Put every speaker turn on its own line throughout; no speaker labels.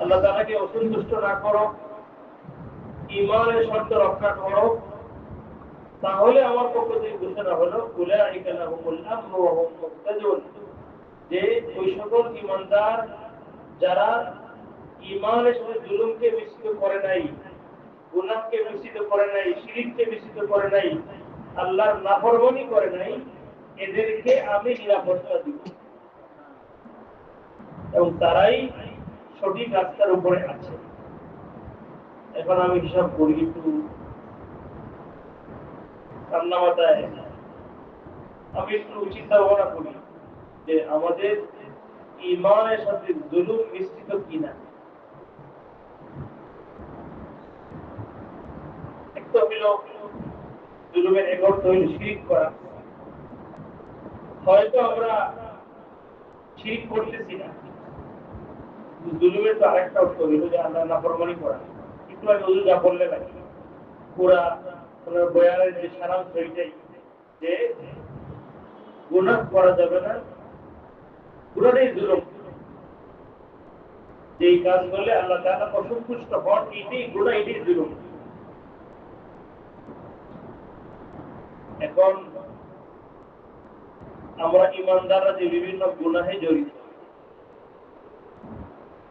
আল্লাহ তাআলাকে অসন্তুষ্ট না করো ইমানের শর্ত রক্ষা করো। তাহলে আমার পক্ষ থেকে ঘোষণা হলো যে ওই সকল ইমানদার যারা ইমানের সাথে জুলুমকে মিশ্রিত করে নাই, গুনাহকে মিশ্রিত করে নাই, শিরিককে মিশ্রিত করে নাই, আল্লাহর নাফরমানি করে নাই, এদেরকে আমি নিরাপত্তা দিব। এবং তারাই সঠিক রাস্তার উপরে আছে। এখন আমি হিসাব করি একটু কান্না মাথায় আমি একটু চিন্তা ভাবনা করি যে আমাদের ইমানের সাথে জুলুম মিশ্রিত কিনা। হয়তো আমরা শিরিক করতেছি না। জুলুমের তো আরেকটা যে করা। হুজুর যা বললেন আর কি। পুরা ওনার যে যে গুনাহ করা যাবে না, পুরোটাই জুলুম। কাজ করলে আল্লাহ তাআলা অসন্তুষ্ট হন, এটাই গুনাহ, এটাই জুলুম। এখন আমরা ইমানদাররা যে বিভিন্ন গুণাহে জড়িত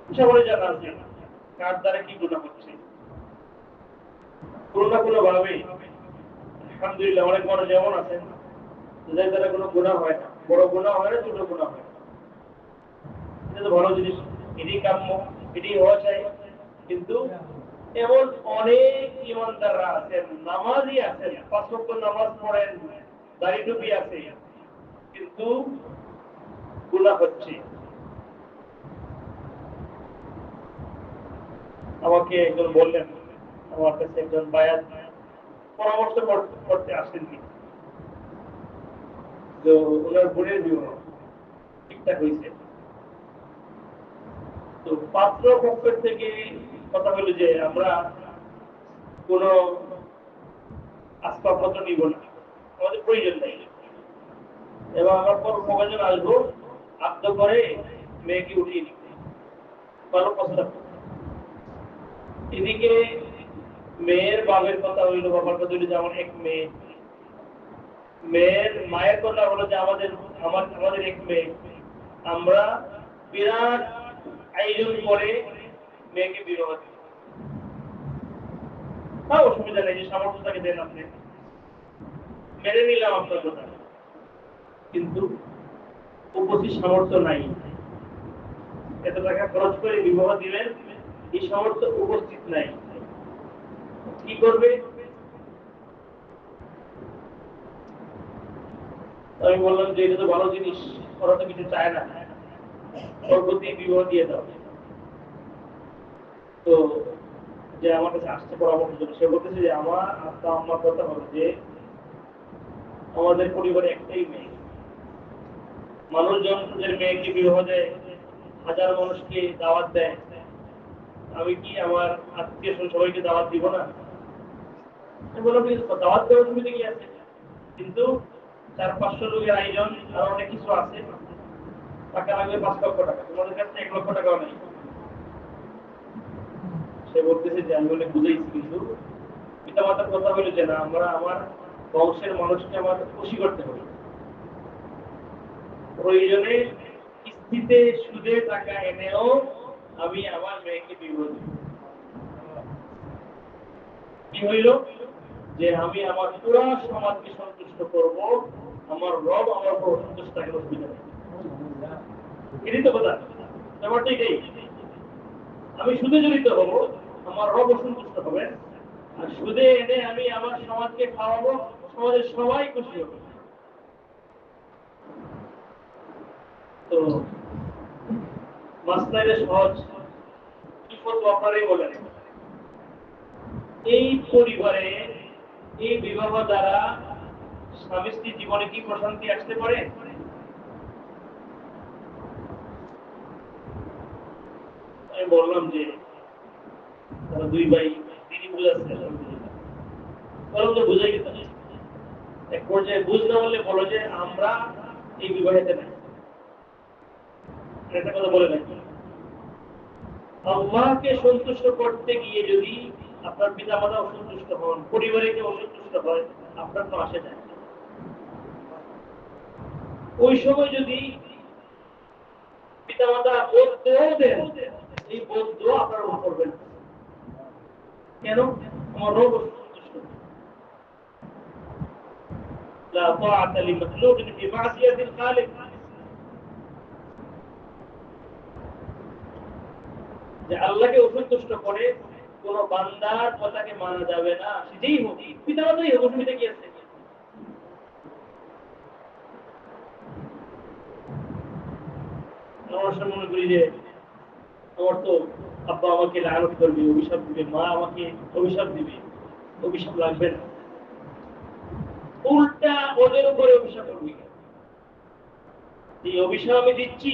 করে দ্বারা কি গুনাহ হচ্ছে? কোনো না কোনো ভাবে আলহামদুলিল্লাহ, অনেক মানুষ যেমন আছেন, যাদের দ্বারা কোনো গুণা হয় না। বড় গুণা হয় না, ছোট গুণা হয় ভালো জিনিস। এটি কাম্য, এটি হওয়া চাই। কিন্তু এমন অনেক ইমানদাররা আছেন, নামাজই আছেন, পাঁচ ওয়াক্ত নামাজ পড়েন, দাড়ি টুপি আছে, কিন্তু গুণা হচ্ছে। আমাকে একজন বললেন, আমার কাছে একজন বায়াত পরামর্শ কর- করতে আসেননি। তো ওনার বোনের বিবাহ ঠিকঠাক হয়েছে। তো পাত্র পক্ষের থেকে কথা হলো যে, আমরা কোনো আসবাবপত্র নিব না। আমাদের প্রয়োজন নেই। এবং আমার পর কজন আসব আব্দ করে মেয়েকে উঠিয়ে নিব। ভালো প্রস্তাব। এদিকে মেয়ের বাবের কথা হইল বাবার কথা হইল যে আমার এক মেয়ে। মেয়ের মায়ের কথা হলো যে আমাদের, আমার, আমাদের এক মেয়ে। আমরা বিরাট আয়োজন করে মেয়েকে বিবাহ দিই। হ্যাঁ অসুবিধা নেই, যে সামর্থ্য তাকে দেন আপনি। মেনে নিলাম আপনার কথা। কিন্তু উপস্থিত সামর্থ্য নাই। এত টাকা খরচ করে বিবাহ দিলেন এই সামর্থ্য উপস্থিত নাই। কি করবে? আমি বললাম যে এটা তো ভালো জিনিস, ওরা তো কিছু চায় না। ওর বিবাহ দিয়ে দাও। তো যে আমার কাছে আসতে পরামর্শ জন্য সে বলতেছে যে আমার আত্মা আমার কথা হলো যে আমাদের পরিবারে একটাই মেয়ে। মানুষজনদের মেয়েকে বিবাহ দেয়, হাজার মানুষকে দাওয়াত দেয়। আমি কি আমার আত্মীয় সবাইকে দাওয়াত দিব না? আমি বললাম দাওয়াত কিন্তু চার, পাঁচশো লোকের আয়োজন, আর অনেক কিছু আছে। টাকা লাগবে পাঁচ লক্ষ টাকা। তোমাদের কাছে এক লক্ষ টাকাও নেই। সে বলতেছে যে, আমি অনেক বুঝাইছি, কিন্তু পিতা মাতার কথা হলো যে না, আমরা আমার বংশের মানুষকে আমার খুশি করতে হবে। প্রয়োজনে কিস্তিতে সুদে টাকা এনেও আমি আমার মেয়েকে বিবাহ কি হইল? যে আমি আমার পুরা সমাজকে সন্তুষ্ট করব, আমার রব আমার উপর সন্তুষ্ট থাকে অসুবিধা নেই। এটাই তো কথা। ব্যাপারটা এটাই। আমি সুদে জড়িত হব, আমার রব অসন্তুষ্ট হবে। আর সুদে এনে আমি আমার সমাজকে খাওয়াবো, সমাজের সবাই খুশি হবে। তো মাসলাইলে সহজ। করব আপনারাই এই পরিবারে, এই বিবাহ দ্বারা স্বামী স্ত্রী জীবনে কি প্রশান্তি আসতে পারে? আমি বললাম যে, তারা দুই ভাই, তিনি বুঝাচ্ছে বললাম তো বুঝাই গেছে এক পর্যায়ে বুঝ না বললে বলো যে, আমরা এই বিবাহেতে নাই। একটা কথা বলে নাই আল্লাহকে সন্তুষ্ট করতে গিয়ে যদি আপনার পিতা মাতা অসন্তুষ্ট হন পরিবারে কেউ অসন্তুষ্ট হয় আপনার তো আসে যায় না। ওই সময় যদি পিতা মাতা বোধ দেন এই বোধ আপনার উপর করবেন না। কেন আমার রোগ অসন্তুষ্ট لا طاعة لمخلوق في معصية الخالق যে আল্লাহকে অসন্তুষ্ট করে কোন বান্দার কথাকে মানা যাবে না, সেটাই হোক পিতা মাতাই হোক, অসুবিধা কি আছে? মনে করি যে তো আব্বা আমাকে লালত করবে, অভিশাপ দিবে, মা আমাকে অভিশাপ দিবে, অভিশাপ লাগবে না। উল্টা ওদের উপরে অভিশাপ করবে। এই অভিশাপ আমি দিচ্ছি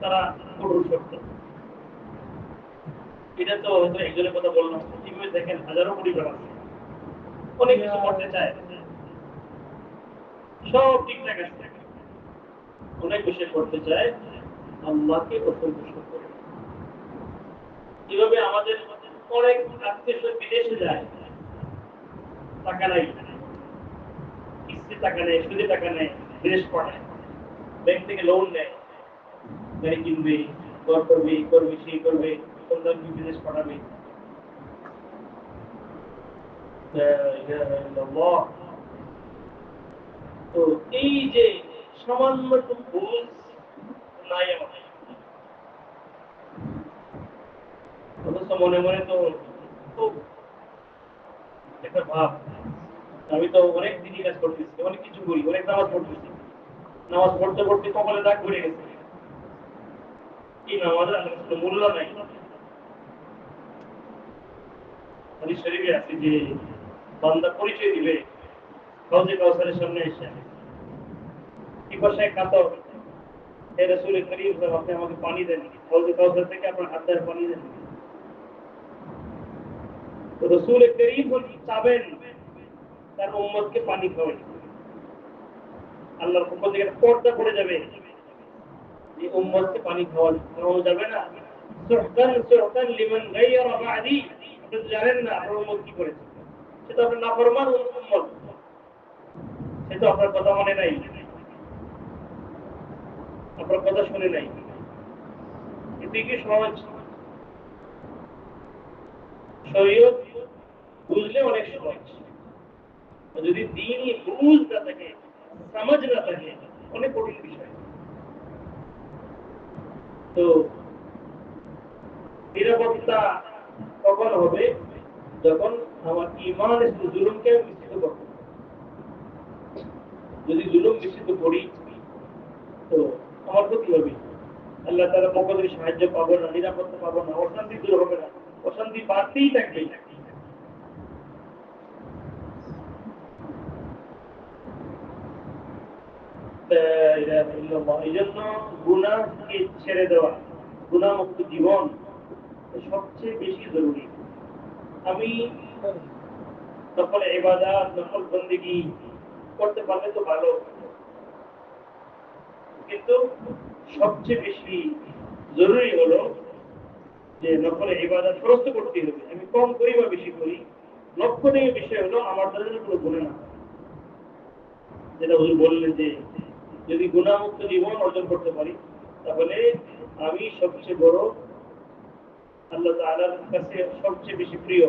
তারা কঠোর শর্ত এটা তো হয়তো একজনের কথা বললাম টিভিতে দেখেন হাজারো পরিবার আছে অনেক কিছু করতে চায়। সব ঠিকঠাক আছে। অনেক বিষয় করতে চায়। আল্লাহকে অসন্তুষ্ট করে। এভাবে আমাদের অনেক আত্মীয় বিদেশে যায়। টাকা নাই। কিস্তি টাকা নেয় সুদে টাকা নেয় বিদেশ পাঠায় ব্যাংক থেকে লোন নেয়। গাড়ি কিনবে, ঘর করবে এই করবে, সেই করবে পাঠাবে। তো এই যে সামান্য ভুল, নাই মনে মনে তো একটা ভাব। আমি তো অনেক দিনই কাজ করতেছি, অনেক কিছু করি, অনেক নামাজ পড়তেছি। নামাজ পড়তে পড়তে কপালে দাগ ঘুরে গেছে। কি মূল্য নাই। হাদিস শরীফে আছে যে বান্দা পরিচয় দিবে হাউজে কাউসারের সামনে এসে। কি বসায় কাতর? হে রসুল করিম সাহেব, আপনি আমাকে পানি দেন হাউজে কাউসার থেকে আপনার হাত ধরে পানি দেন রসুল করিম চাবেন, তার পানি খাওয়াই। আল্লাহর থেকে পর্দা পড়ে যাবে। যে উম্মতকে পানি খাওয়ানো যাবে না। লিমান বাদি। আপনি জানেন না আপনার উম্মত কি করেছে। সে তো আপনার নাফরমান উম্মত। সে তো আপনার কথা মনে নাই। আপনার কথা শুনে নাই। কি বুঝলে অনেক সহজ। যদি দিনই বুঝ না থাকে, সমাজ না থাকে, অনেক কঠিন বিষয়। তো নিরাপত্তা কখন হবে? যখন আমার ইমান জুলুমকে মিশ্রিত করব। যদি জুলুম মিশ্রিত করি, তো আমার ক্ষতি হবে। আল্লাহ তারা মকদের সাহায্য পাবো না, নিরাপত্তা পাবো না, অশান্তি দূর হবে না। অশান্তি বাড়তেই থাকবে। গুণাকে ছেড়ে দেওয়া গুণামুক্ত জীবন সবচেয়ে বেশি জরুরি। আমি নকল নকল করতে পারলে তো ভালো। কিন্তু সবচেয়ে বেশি জরুরি হলো যে নকলে ইবাদত ফরস্ত করতে হবে। আমি কম করি বা বেশি করি, লক্ষণীয় বিষয় হলো আমার দ্বারা কোনো গুণে না যেটা হুজুর বললেন যে যদি গুণামুক্ত জীবন অর্জন করতে পারি, তাহলে আমি সবচেয়ে বড় আল্লাহ তাআলার কাছে সবচেয়ে বেশি প্রিয়,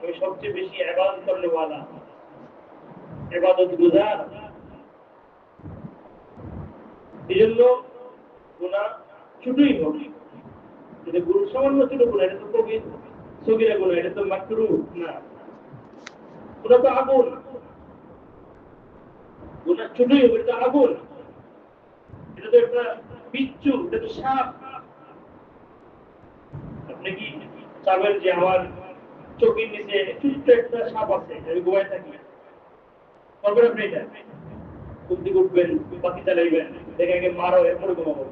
আমি সবচেয়ে বেশি আবাদত করলে ওয়ালা আবাদত গুজার। এই জন্য গুণা ছোটই হোক, এটা গুরু সামান্য ছোট গুণা এটা তো কবি সগিরা গুণা এটা তো মাকরু না। ওটা তো আগুন। গুণা ছোটই হোক, এটা আগুন। এটা তো একটা বিচ্ছু, এটা তো সাপ। যে আমার চোখের নিচে ছোট্ট একটা সাপ আছে, আমি ঘুমাই থাকি? করবেন আপনি এটা? থেকে উঠবেন চালাইবেন দেখে আগে মারো, এরপরে ঘুমাবো।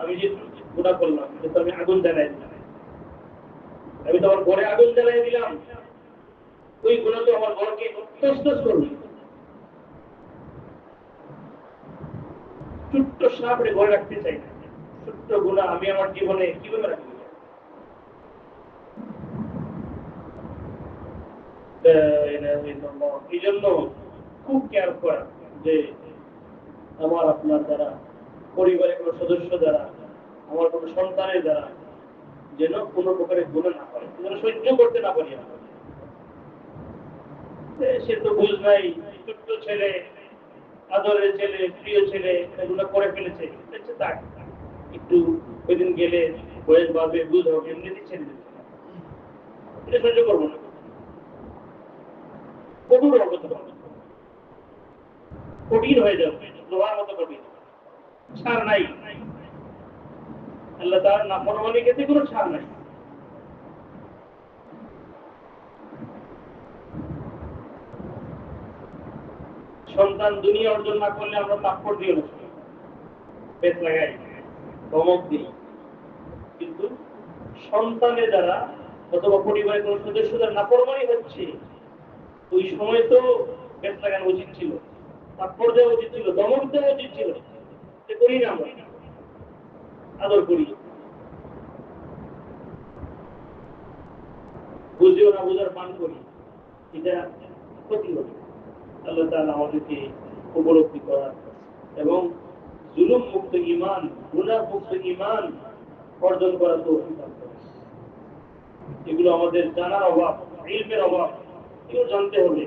আমি যে গুণা করলাম আমি আগুন জ্বালাই দিলাম। আমি তো আমার ঘরে আগুন জ্বালাই দিলাম। ওই গুণা তো আমার ঘরকে তসতস ছোট্ট সাপড়ে ঘরে রাখতে চাই না আমি আমার জীবনে কীভাবে এই জন্য খুব কেয়ার করা যে আমার আপনার দ্বারা, পরিবারের কোনো সদস্য দ্বারা, আমার কোনো সন্তানের দ্বারা যেন কোনো প্রকারের গুণ না করে, যেন সহ্য করতে না পারি। সে তো বুঝ নাই, ছোট্ট ছেলে আদরের ছেলে, প্রিয় ছেলে, এগুলো করে ফেলেছে। একটু ওইদিন গেলে বয়স বাড়বে বুঝ হবে দেবে এটা সহ্য করব না। কঠোর কঠিন হয়ে যাবে, লোহার মতো কঠিন। ছাড় নাই। আল্লাহ তার নাফরমানি ক্ষেত্রে কোনো ছাড় নাই। সন্তান দুনিয়া অর্জন না করলে আমরা তাৎপর দিয়ে বসি। পেট লাগাই ধমক দিই। কিন্তু সন্তানের দ্বারা অথবা পরিবারের কোনো সদস্যদের নাফরমানি হচ্ছে, ওই সময় তো পেট লাগানো উচিত ছিল। তাৎপর দেওয়া উচিত ছিল, দমক দেওয়া উচিত ছিল। সে করি না আমরা, আদর করি। বুঝেও না, বুঝার পান করি। এটা ক্ষতি হবে। আল্লাহ তাআলা আমাদেরকে উপলব্ধি করা এবং জুলুম মুক্ত ইমান গুনাহ মুক্ত ইমান অর্জন করা তো এগুলো আমাদের জানার অভাব, ইলমের অভাব, এগুলো জানতে হবে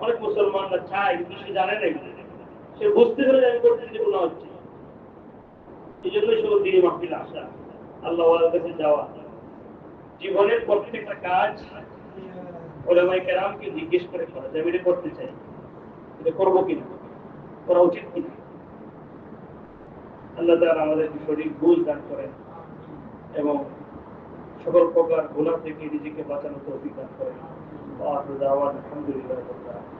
অনেক মুসলমানরা চায় কিন্তু সে জানে না। সে বুঝতে পেরে আমি করতে যে গুণা হচ্ছে। এই জন্যই শুধু দিনে মাহফিল আসা আল্লাহ কাছে যাওয়া। জীবনের প্রত্যেকটা কাজ ওলামাই কেরামকে জিজ্ঞেস করে করা যে আমি এটা করতে চাই। এটা করব কিনা? করা উচিত কিনা? আল্লাহ তারা আমাদের সঠিক বুঝ দান করেন এবং সকল প্রকার গোলা থেকে নিজেকে বাঁচানোর অধিকার করেন। আলহামদুলিল্লাহ